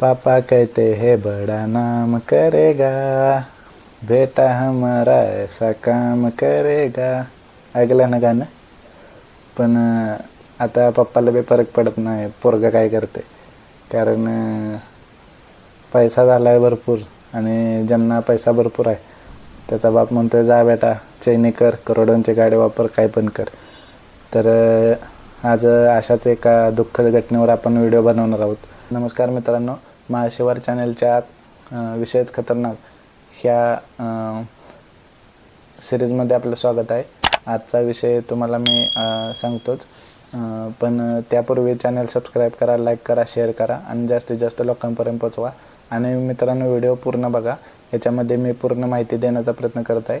पापा कहते हैं बड़ा नाम करेगा बेटा हमारा ऐसा काम करेगा। ऐकलं ना गाणं? पण आता पप्पाला बी फरक पडत नाही पोरगा काय करते? कारण पैसा झाला आहे भरपूर आणि ज्यांना पैसा भरपूर आहे त्याचा बाप म्हणतोय जा बेटा चैनी कर करोडोंची गाडी वापर काय पण कर. तर आज अशाच एका दुःखद घटनेवर आपण व्हिडिओ बनवणार आहोत. नमस्कार मित्रांनो महाशिवार चॅनलच्या विषयच खतरनाक ह्या सिरीजमध्ये आपलं स्वागत आहे. आजचा विषय तुम्हाला मी सांगतोच. पण त्यापूर्वी चॅनल सबस्क्राईब करा लाईक करा शेअर करा आणि जास्तीत जास्त लोकांपर्यंत पोचवा. आणि मित्रांनो व्हिडिओ पूर्ण बघा. याच्यामध्ये मी पूर्ण माहिती देण्याचा प्रयत्न करत आहे.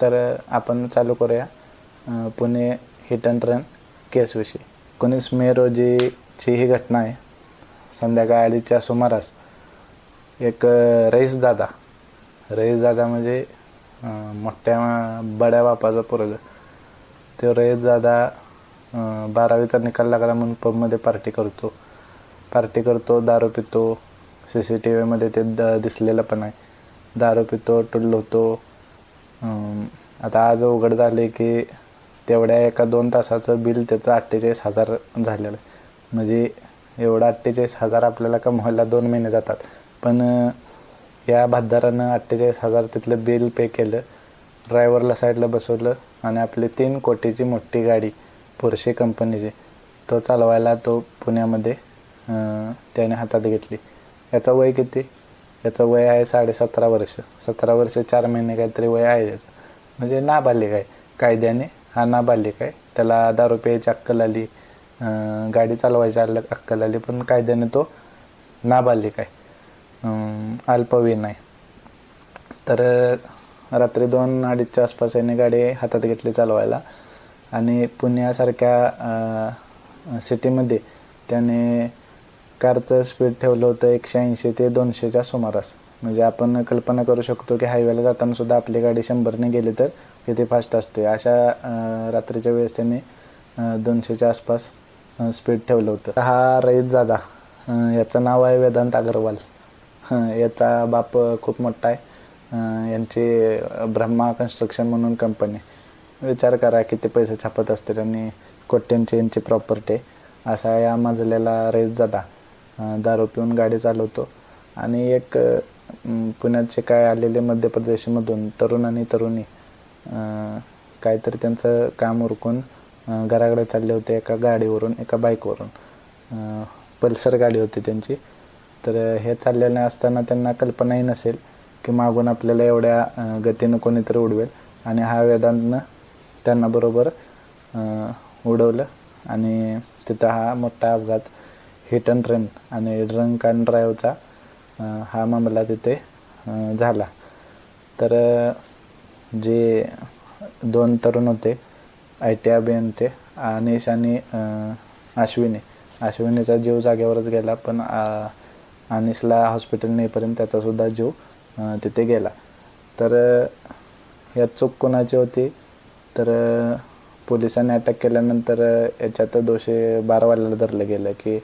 तर आपण चालू करूया पुणे हिट अँड रन केसविषयी. एकोणीस मे रोजीची ही घटना आहे. संध्याकाळ अडीचच्या सुमारास एक रईस दादा. रईस दादा म्हणजे मोठ्या बड्या बापाचा पोरग. तो रईस दादा बारावीचा निकाल लागला म्हणून पबमध्ये पार्टी करतो. पार्टी करतो दारू पितो. सी सी टी व्हीमध्ये ते द दिसलेलं पण आहे. दारू पितो टुल्लवतो अं, आता आज उघड झाले की तेवढ्या एका दोन तासाचं बिल त्याचं अठ्ठेचाळीस हजार झालेलं आहे. म्हणजे एवढं अठ्ठेचाळीस हजार आपल्याला कमवायला दोन महिने जातात. पण अं, या भातदारानं अठ्ठेचाळीस हजार तिथलं बिल पे केलं ड्रायव्हरला साईडला बसवलं आणि आपली तीन कोटीची मोठी गाडी पोरशे कंपनीची तो चालवायला तो पुण्यामध्ये अं, त्याने हातात घेतली. याचा वय किती? याचं वय आहे साडेसतरा वर्ष. सतरा वर्ष चार महिने काहीतरी वय आहे याचं. म्हणजे नाबालिक आहे. कायद्याने हा नाबालिक आहे. त्याला दारू प्यायची अक्कल आली गाडी चालवायची अल्ल अक्कल आली पण कायद्याने तो नाबालिक आहे. अल्पवीन आहे. तर रात्री दोन अडीचच्या आसपास याने गाडी हातात घेतली चालवायला. आणि पुण्यासारख्या सिटीमध्ये त्याने कारचं स्पीड ठेवलं होतं एकशे ऐंशी ते दोनशेच्या सुमारास. म्हणजे आपण कल्पना करू शकतो की हायवेला जाताना सुद्धा आपली गाडी शंभरने गेली तर किती फास्ट असते. अशा रात्रीच्या वेळेस त्यांनी दोनशेच्या आसपास स्पीड ठेवलं होतं. हा रईत जादा याचं नाव आहे वेदांत अग्रवाल. याचा बाप खूप मोठा आहे. यांची ब्रह्मा कन्स्ट्रक्शन म्हणून कंपनी विचार करा किती पैसे छापत असतील आणि कोट्यांची यांची प्रॉपर्टी असा या मजल्याला रईत जादा दारू पिऊन गाडी चालवतो. आणि एक पुण्याचे काय आलेले मध्य प्रदेशमधून तरुण आणि तरुणी काहीतरी त्यांचं काम उरकून घराकडे चालले होते एका गाडीवरून एका बाईकवरून. पल्सर गाडी होती त्यांची. तर हे चाललेले असताना त्यांना कल्पनाही नसेल की मागून आपल्याला एवढ्या गतीनं कोणीतरी उडवेल. आणि हा वेदांतनं त्यांना बरोबर उडवलं. आणि तिथं हा मोठा अपघात हिट अँड रन आणि ड्रंक अँड ड्राईव्हचा हा मामला तिथे झाला. तर जे दोन तरुण होते आय टी अभियंते अनिश आणि अश्विनी. अश्विनीचा जीव जागेवरच गेला पण अनिशला हॉस्पिटल नेईपर्यंत त्याचासुद्धा जीव तिथे गेला. तर यात चूक कोणाची होती? तर पोलिसांनी अटक केल्यानंतर याच्यात दोषी बारवाल्याला धरलं गेलं की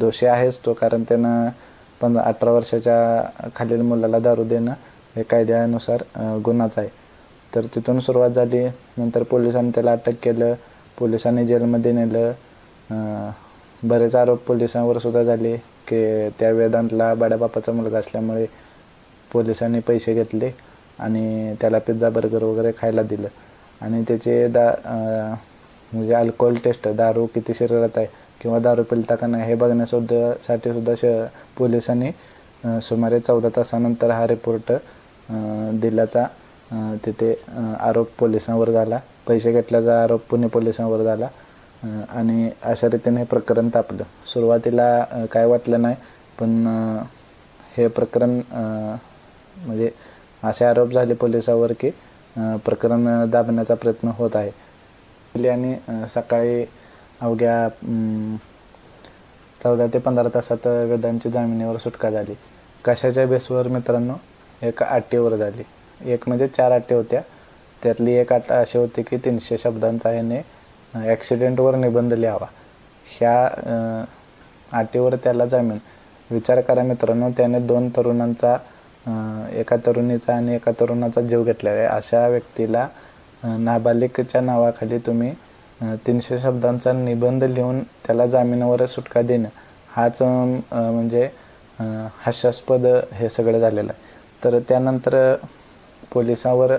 दोषी आहेच तो कारण त्यानं पण अठरा वर्षाच्या खालील मुलाला दारू देणं हे कायद्यानुसार गुन्हाच आहे. तर तिथून सुरुवात झाली. नंतर पोलिसांनी त्याला अटक केलं. पोलिसांनी जेलमध्ये नेलं. बरेच आरोप पोलिसांवर सुद्धा झाले की त्या वेदांतला बाड्याबापाचा मुलगा असल्यामुळे पोलिसांनी पैसे घेतले आणि त्याला पिझ्झा बर्गर वगैरे खायला दिलं. आणि त्याचे दा म्हणजे अल्कोहोल टेस्ट दारू किती शरीरात आहे किंवा दारू पिलता का नाही हे बघण्यासुद्धा साठी सुद्धा श पोलिसांनी सुमारे चौदा तासानंतर हा रिपोर्ट दिल्याचा तिथे आरोप पोलिसांवर झाला. पैसे घेतल्याचा आरोप पुणे पोलिसांवर झाला. आणि अशा रीतीने हे प्रकरण तापलं. सुरुवातीला काय वाटलं नाही पण हे प्रकरण म्हणजे असे आरोप झाले पोलिसावर की प्रकरण दाबण्याचा प्रयत्न होत आहे. आणि सकाळी अवघ्या चौदा ते पंधरा तासात वेदांची जामिनीवर सुटका झाली. कशाच्या बेसवर मित्रांनो? एका अट्टीवर झाली. एक म्हणजे चार अट्टे होत्या. त्यातली एक अट अशी होती की तीनशे शब्दांचा याने ॲक्सिडेंटवर निबंध लिहावा. ह्या अं, अटीवर त्याला जामीन. विचार करा मित्रांनो त्याने दोन तरुणांचा एका तरुणीचा आणि एका तरुणाचा जीव घेतलेला आहे. अशा व्यक्तीला नाबालिकच्या नावाखाली तुम्ही तीनशे शब्दांचा निबंध लिहून त्याला जामिनावर सुटका देणं हाच म्हणजे हास्यास्पद हे सगळं झालेलं आहे. तर त्यानंतर पोलिसावर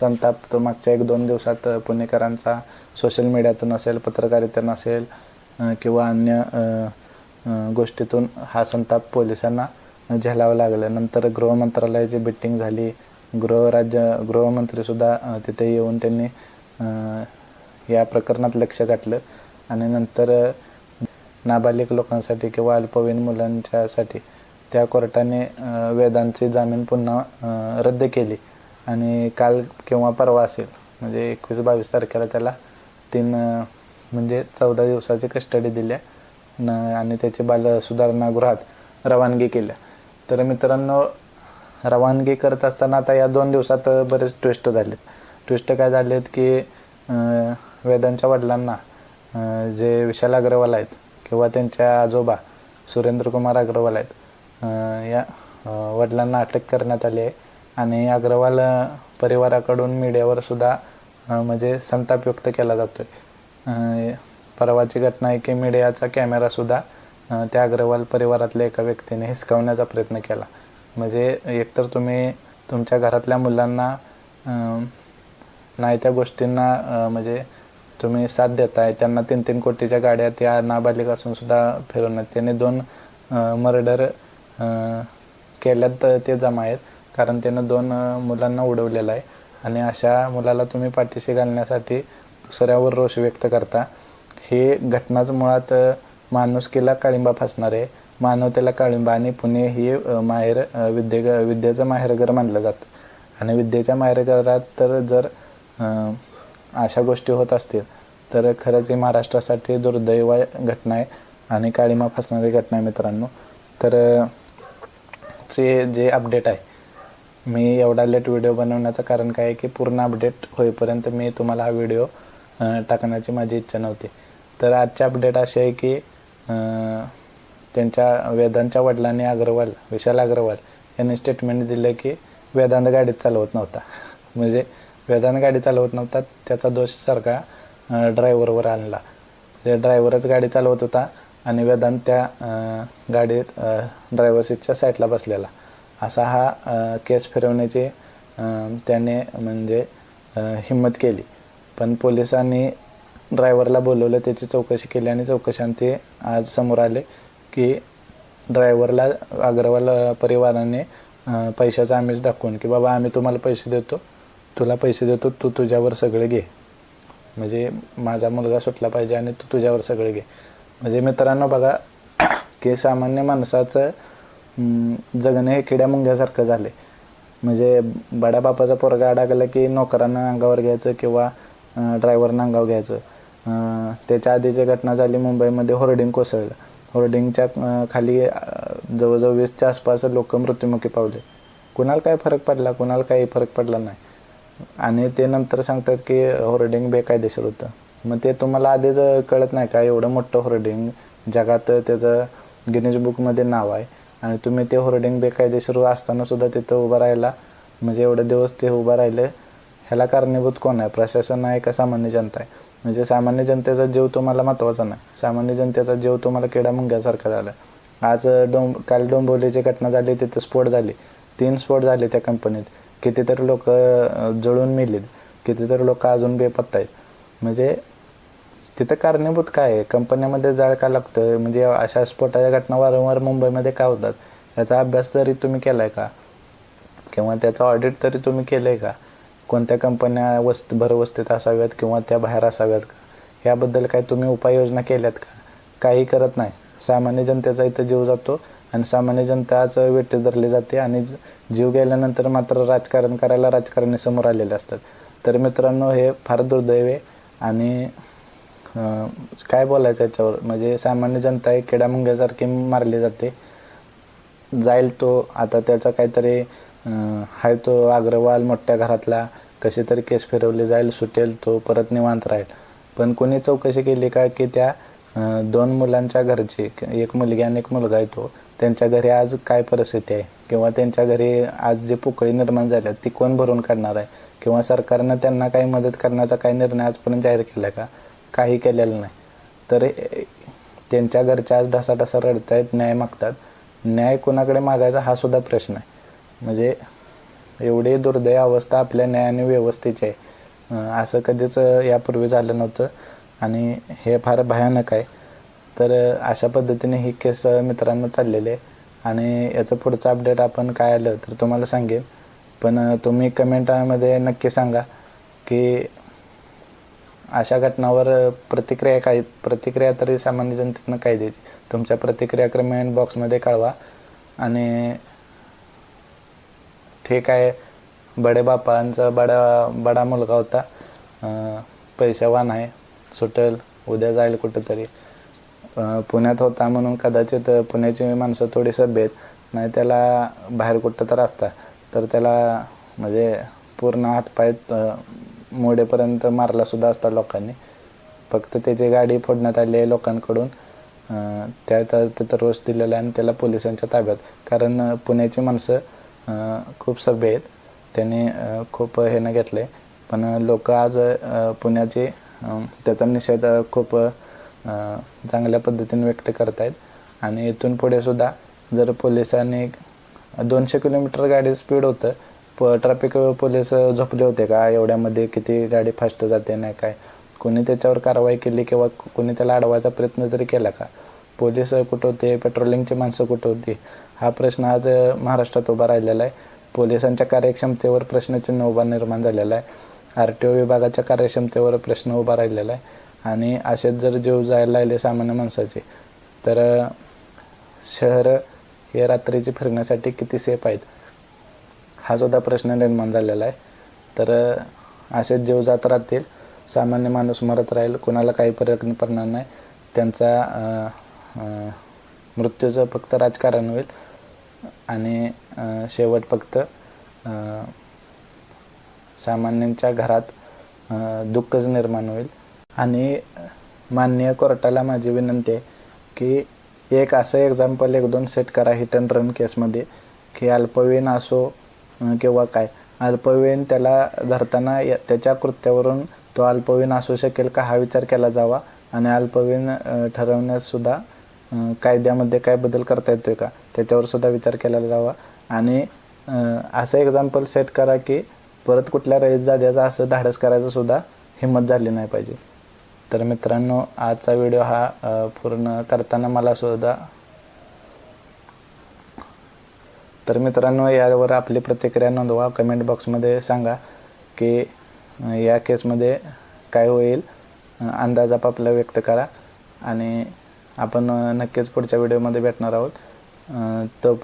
संताप तो मागच्या एक दोन दिवसात पुणेकरांचा सोशल मीडियातून असेल पत्रकारितेतून असेल किंवा अन्य गोष्टीतून हा संताप पोलिसांना झेलावा लागला. नंतर गृहमंत्रालयाची बिटिंग झाली. गृहराज्य गृहमंत्रीसुद्धा तिथे येऊन त्यांनी या प्रकरणात लक्ष घातलं. आणि नंतर नाबालिक लोकांसाठी किंवा अल्पवयीन मुलांच्यासाठी त्या कोर्टाने वेदांची जामीन पुन्हा रद्द केली. आणि काल किंवा परवा असेल म्हणजे एकवीस बावीस तारखेला त्याला तीन म्हणजे चौदा दिवसाची कस्टडी दिल्या. न आणि त्याचे बाल सुधारणागृहात रवानगी केल्या. तर मित्रांनो रवानगी करत असताना आता या दोन दिवसात बरेच ट्विस्ट झालेत. ट्विस्ट काय झालेत की वेदांच्या वडिलांना जे विशाल अग्रवाल आहेत किंवा त्यांच्या आजोबा सुरेंद्रकुमार अग्रवाल आहेत या वडिलांना अटक करण्यात आली आहे. आणि अग्रवाल परिवाराकडून मीडियावर सुद्धा म्हणजे संताप व्यक्त केला जातो आहे परवाची घटना आहे की मीडियाचा कॅमेरासुद्धा त्या अग्रवाल परिवारातल्या एका व्यक्तीने हिसकावण्याचा प्रयत्न केला. म्हणजे एकतर तुम्ही तुमच्या घरातल्या मुलांना नाही त्या गोष्टींना म्हणजे तुम्ही साथ देताय त्यांना तीन तीन कोटीच्या गाड्या त्या नाबालिक असून सुद्धा फिरवण्यात त्याने दोन मर्डर केल्यात ते जमा आहेत. कारण त्यानं दोन मुलांना उडवलेलं आहे. आणि अशा मुलाला तुम्ही पाठीशी घालण्यासाठी दुसऱ्यावर रोष व्यक्त करता. हे घटनाच मुळात माणुसकीला काळिंबा फासणार आहे. मानवतेला काळिंबा आणि पुणे ही माहेर विद्ये विद्येचं माहेरघर मानलं जातं. आणि विद्येच्या माहेरघरात तर जर अशा गोष्टी होत असतील. तर खरंच ही महाराष्ट्रासाठी दुर्दैव घटना आहे आणि काळीमा फसणारी घटना आहे मित्रांनो. तर चे जे अपडेट आहे मी एवढा लेट व्हिडिओ बनवण्याचं कारण काय आहे की पूर्ण अपडेट होईपर्यंत मी तुम्हाला हा व्हिडिओ टाकण्याची माझी इच्छा नव्हती. तर आजचे अपडेट असे आहे की त्यांच्या वेदांच्या वडिलांनी अग्रवाल विशाल अग्रवाल यांनी स्टेटमेंट दिलं की वेदांत गाडीत चालवत नव्हता. म्हणजे वेदानं गाडी चालवत नव्हता त्याचा दोष सारखा ड्रायव्हरवर आणला. ते ड्रायव्हरच गाडी चालवत होता आणि वेदांत त्या गाडीत ड्रायव्हर सीटच्या साईडला बसलेला. असा हा केस फिरवण्याची त्याने म्हणजे हिंमत केली. पण पोलिसांनी ड्रायव्हरला बोलवलं त्याची चौकशी केली आणि चौकशांत ते आज समोर आले की ड्रायव्हरला अग्रवाल परिवाराने पैशाचा आमिष दाखवून की बाबा आम्ही तुम्हाला पैसे देतो. तुला पैसे देतो तू तुझ्यावर सगळे घे. म्हणजे माझा मुलगा सुटला पाहिजे आणि तू तुझ्यावर सगळे घे. म्हणजे मित्रांनो बघा की सामान्य माणसाचं जगणे हे किड्या मुंग्यासारखं झाले म्हणजे बड्या बापाचा पोरगा अडकला की नोकरांना अंगावर घ्यायचं किंवा ड्रायव्हरनं अंगावर घ्यायचं. त्याच्या आधीची घटना झाली मुंबईमध्ये होर्डिंग कोसळलं. होर्डिंगच्या खाली जवळजवळ वीसच्या आसपास लोक मृत्युमुखी पावले. कुणाला काय फरक पडला कुणाला काही फरक पडला नाही. आणि ते नंतर सांगतात की होर्डिंग बेकायदेशीर होतं. मग ते तुम्हाला आधीच कळत नाही का एवढं मोठं होर्डिंग जगात त्याचं गिनीज बुकमध्ये नाव आहे आणि तुम्ही ते होर्डिंग बेकायदेशीर असताना सुद्धा तिथं उभं राहायला म्हणजे एवढे दिवस ते उभं राहिले ह्याला कारणीभूत कोण आहे? प्रशासन आहे का सामान्य जनता आहे? म्हणजे सामान्य जनतेचा जीव तुम्हाला महत्त्वाचा नाही. सामान्य जनतेचा जीव तुम्हाला किडा मुंग्यासारखा झाला. आज डोंब काल डोंबोलीची घटना झाली तिथं स्फोट झाली. तीन स्फोट झाले त्या कंपनीत. कितीतरी लोक जळून मेलीत. कितीतरी लोक अजून बेपत्ता आहेत. म्हणजे तिथं कारणीभूत काय आहे? कंपन्यामध्ये जाळ का लागतं म्हणजे अशा स्फोटाच्या घटना वारंवार मुंबईमध्ये का होतात? याचा अभ्यास तरी तुम्ही केला आहे का? किंवा त्याचं ऑडिट तरी तुम्ही केलं आहे का? कोणत्या कंपन्या वस्त भरवस्तीत असाव्यात किंवा त्या बाहेर असाव्यात का? याबद्दल काही तुम्ही उपाययोजना केल्यात का? काही करत नाही. सामान्य जनतेचा इथं जीव जातो. आणि सामान्य जनताच वेटे धरली जाते आणि जीव गेल्यानंतर मात्र राजकारण करायला राजकारणी समोर आलेले असतात. तर मित्रांनो हे फार दुर्दैव आहे आणि काय बोलायचं याच्यावर? म्हणजे सामान्य जनता एक किडामुंग्यासारखी मारली जाते. जाईल तो आता त्याचा काहीतरी आहे तो अग्रवाल मोठ्या घरातला कशी तरी केस फिरवली जाईल सुटेल तो परत निवांत राहील. पण कोणी चौकशी केली का की त्या दोन मुलांच्या घरची एक मुलगी आणि एक मुलगा आहे तो त्यांच्या घरी आज काय परिस्थिती आहे? किंवा त्यांच्या घरी आज जे पोकळी निर्माण झाल्या ती कोण भरून काढणार आहे? किंवा सरकारनं त्यांना काही मदत करण्याचा काही निर्णय आजपर्यंत जाहीर केला का? काही केलेलं नाही. तर त्यांच्या घरच्या आज ढसाढसा रडतायत न्याय मागतात. न्याय कोणाकडे मागायचा हा सुद्धा प्रश्न आहे. म्हणजे एवढी दुर्दैव अवस्था आपल्या न्याय आणि व्यवस्थेची आहे असं कधीच यापूर्वी झालं नव्हतं. आणि हे फार भयानक आहे. तर अशा पद्धतीने ही केस मित्रांनो चाललेली आहे. आणि याचं पुढचं अपडेट आपण काय आलं तर तुम्हाला सांगेन. पण तुम्ही कमेंटामध्ये नक्की सांगा की अशा घटनावर प्रतिक्रिया काय प्रतिक्रिया तरी सामान्य जनतेनं काय द्यायची? तुमच्या प्रतिक्रिया कमेंट बॉक्समध्ये कळवा. आणि ठीक आहे बडे बापांचा बडा बडा मुलगा होता. पैशावान आहे सुटेल उद्या जाईल कुठंतरी. पुण्यात होता म्हणून कदाचित पुण्याची माणसं थोडी सभ्य आहेत नाही त्याला बाहेर कुठं तर असता. तर त्याला म्हणजे पूर्ण हातपाय मोडेपर्यंत मारला सुद्धा असता लोकांनी. फक्त त्याची गाडी फोडण्यात आली आहे लोकांकडून. त्या तिथं रोष दिलेला आहे आणि त्याला पोलिसांच्या ताब्यात. कारण पुण्याची माणसं खूप सभ्य आहेत. त्यांनी खूप हे न घेतलं आहे पण लोक आज पुण्याची त्याचा निषेध खूप चांगल्या पद्धतीने व्यक्त करत आहेत आणि इथून पुढे सुद्धा जर पोलिसांनी दोनशे किलोमीटर गाडी स्पीड होतं प ट्रॅफिक पोलीस झोपले होते का? एवढ्यामध्ये किती गाडी फास्ट जाते नाही काय? कोणी त्याच्यावर कारवाई केली किंवा कोणी त्याला अडवायचा प्रयत्न तरी केला का? पोलीस कुठं होते? पेट्रोलिंगची माणसं कुठं होती? हा प्रश्न आज महाराष्ट्रात उभा राहिलेला आहे. पोलिसांच्या कार्यक्षमतेवर प्रश्नचिन्ह उभा निर्माण झालेला आहे. आर टी ओ विभागाच्या कार्यक्षमतेवर प्रश्न उभा राहिलेला आहे. आणि असेच जर जीव जायला लागले सामान्य माणसाचे तर शहर हे रात्रीचे फिरण्यासाठी किती सेफ आहेत? हा सुद्धा प्रश्न निर्माण झालेला आहे. तर असेच जीव जात राहतील सामान्य माणूस मरत राहील कोणाला काही फरक पडणार नाही. त्यांचा मृत्यूचं फक्त राजकारण होईल. आणि शेवट फक्त सामान्यांच्या घरात दुःखच निर्माण होईल. आणि माननीय कोर्टाला माझी विनंती आहे की एक असं एक्झाम्पल एक दोन सेट करा हिट अँड रन केसमध्ये की अल्पवयीन असो किंवा काय. अल्पवयीन त्याला धरताना या- त्याच्या कृत्यावरून तो अल्पवयीन असू शकेल का हा विचार केला जावा. आणि अल्पवयीन अं, कायद्यामध्ये काय बदल करता येतोय का त्याच्यावर सुद्धा विचार केला जावा. आणि असं एक्झाम्पल सेट करा की परत कुठल्या रईत जाग्याचा असं धाडस करायचं सुद्धा हिंमत झाली नाही पाहिजे. तर मित्रांनो आजचा व्हिडिओ हा पूर्ण करताना मला सुद्धा तर मित्रांनो यावर आपली प्रतिक्रिया नोंदवा. कमेंट बॉक्समध्ये सांगा की या केसमध्ये काय होईल. अ, अंदाज आपापला व्यक्त करा आणि आपण नक्कीच पुढच्या व्हिडिओमध्ये भेटणार आहोत. तो